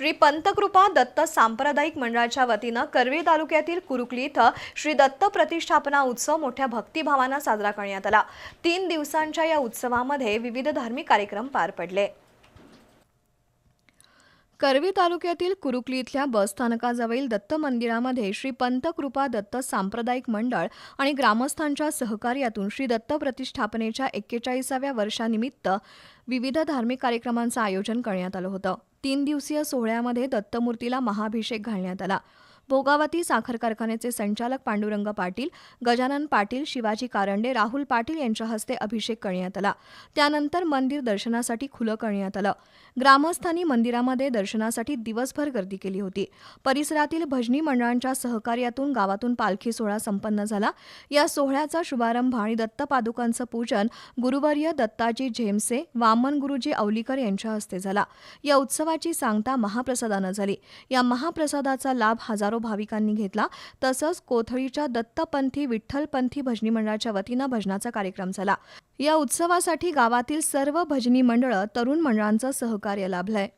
श्री पंतकृपा दत्त सांप्रदायिक मंडळाच्या वतीनं करवीर तालुक्यातील कुरुकली इथं श्री दत्त प्रतिष्ठापना उत्सव मोठ्या भक्तिभावानं साजरा करण्यात आला. तीन दिवसांच्या या उत्सवामध्ये विविध धार्मिक कार्यक्रम पार पडले. करवी तालुक्यातील कुरुकली इथल्या बसस्थानकाजवळील दत्त मंदिरामध्ये श्री पंतकृपा दत्त सांप्रदायिक मंडळ आणि ग्रामस्थांच्या सहकार्यातून श्री दत्त प्रतिष्ठापनेच्या एक्केचाळीसाव्या वर्षानिमित्त विविध धार्मिक कार्यक्रमांचं आयोजन करण्यात आलं होतं. तीन दिवसीय सोहळ्यामध्ये दत्तमूर्तीला महाभिषेक घालण्यात आला. भोगावती साखर कारखान्याचे संचालक पांडुरंग पाटील गजानन पाटील शिवाजी कारंडे राहुल पाटील यांच्या हस्ते अभिषेक करण्यात आला. त्यानंतर मंदिर दर्शनासाठी खुलं करण्यात आलं. ग्रामस्थांनी मंदिरामध्ये दर्शनासाठी दिवसभर गर्दी केली होती. परिसरातील भजनी मंडळांच्या सहकार्यातून गावातून पालखी सोहळा संपन्न झाला. या सोहळ्याचा शुभारंभ आणि दत्त पादुकांचं पूजन गुरुवर्य दत्ताजी झेमसे वामन गुरुजी औलीकर यांच्या हस्ते झाला. या उत्सवाची सांगता महाप्रसादानं झाली. या महाप्रसादाचा लाभ हजारो भाविकांनी घेतला. तसंच कोथळीच्या दत्तपंथी विठ्ठलपंथी भजनी मंडळाच्या वतीनं भजनाचा कार्यक्रम झाला. या उत्सवासाठी गावातील सर्व भजनी मंडळं तरुण मंडळांचं सहकार्य लाभलंय.